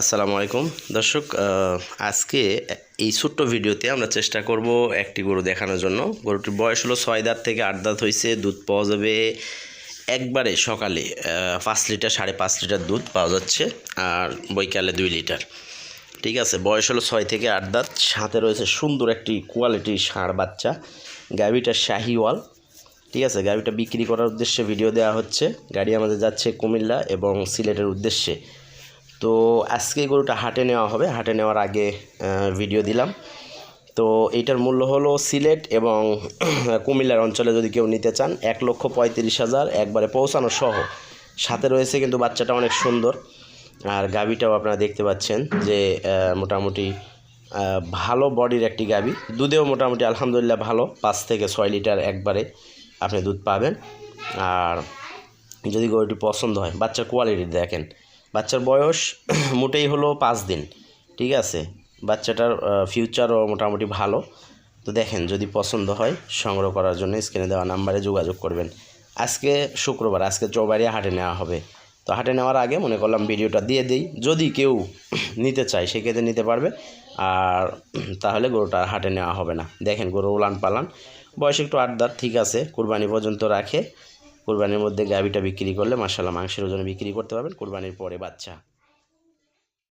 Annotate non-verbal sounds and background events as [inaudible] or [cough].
আসসালামু আলাইকুম। দর্শক আজকে এই ছোট্ট ভিডিওতে আমরা চেষ্টা করব একটি গরু দেখানোর জন্য। গরুটির বয়স হলো ছয় দাঁত থেকে আট দাঁত হয়েছে দুধ পাওয়া যাবে একবারে সকালে পাঁচ লিটার, সাড়ে পাঁচ লিটার দুধ পাওয়া যাচ্ছে, আর বৈকালে দুই লিটার। ঠিক আছে, বয়স হলো ছয় থেকে আট দাঁত, সাথে রয়েছে সুন্দর একটি কোয়ালিটির ষাঁড় বাচ্চা, গাভিটা শাহিওয়াল। ঠিক আছে গাড়িটা বিক্রি করার উদ্দেশ্যে ভিডিও দেওয়া হচ্ছে। গাড়ি আমাদের যাচ্ছে কুমিল্লা এবং সিলেটের উদ্দেশ্যে। তো আজকে গরুটা হাটে নেওয়া হবে। হাটে নেওয়ার আগে ভিডিও দিলাম। তো এইটার মূল্য হলো সিলেট এবং [clears throat] কুমিল্লার অঞ্চলে যদি কেউ নিতে চান, এক লক্ষ পঁয়ত্রিশ হাজার একবারে পৌঁছানো সহ। সাথে রয়েছে কিন্তু বাচ্চাটা অনেক সুন্দর। আর গাভিটাও আপনারা দেখতে পাচ্ছেন যে মোটামুটি ভালো বডির একটি গাভি। দুধেও মোটামুটি আলহামদুলিল্লাহ ভালো। পাঁচ থেকে ছয় লিটার একবারে আপনি দুধ পাবেন। আর যদি গরুটি পছন্দ হয়, বাচ্চার কোয়ালিটি দেখেন। বাচ্চার বয়স [clears throat] মোটেই হলো পাঁচ দিন, ঠিক আছে? বাচ্চাটার ফিউচারও মোটামুটি ভালো। তো দেখেন, যদি পছন্দ হয়, সংগ্রহ করার জন্য স্ক্রিনে দেওয়া নাম্বারে যোগাযোগ করবেন। আজকে শুক্রবার, আজকে চৌবাড়িয়া হাটে নেওয়া হবে। তো হাটে নেওয়ার আগে মনে করলাম ভিডিওটা দিয়ে দিই। যদি কেউ [clears throat] নিতে চায়, সেক্ষেত্রে নিতে পারবে। আর [clears throat] তাহলে গরুটা হাটে নেওয়া হবে না। দেখেন, গরু উলান পালান বয়স একটু দাঁত, ঠিক আছে? কুরবানি পর্যন্ত রাখে। কুরবানির মধ্যে গাভিটা বিক্রি করলে মাসাল্লাহ মাংসের ওজনে বিক্রি করতে পারবেন কোরবানির পরে বাচ্চা।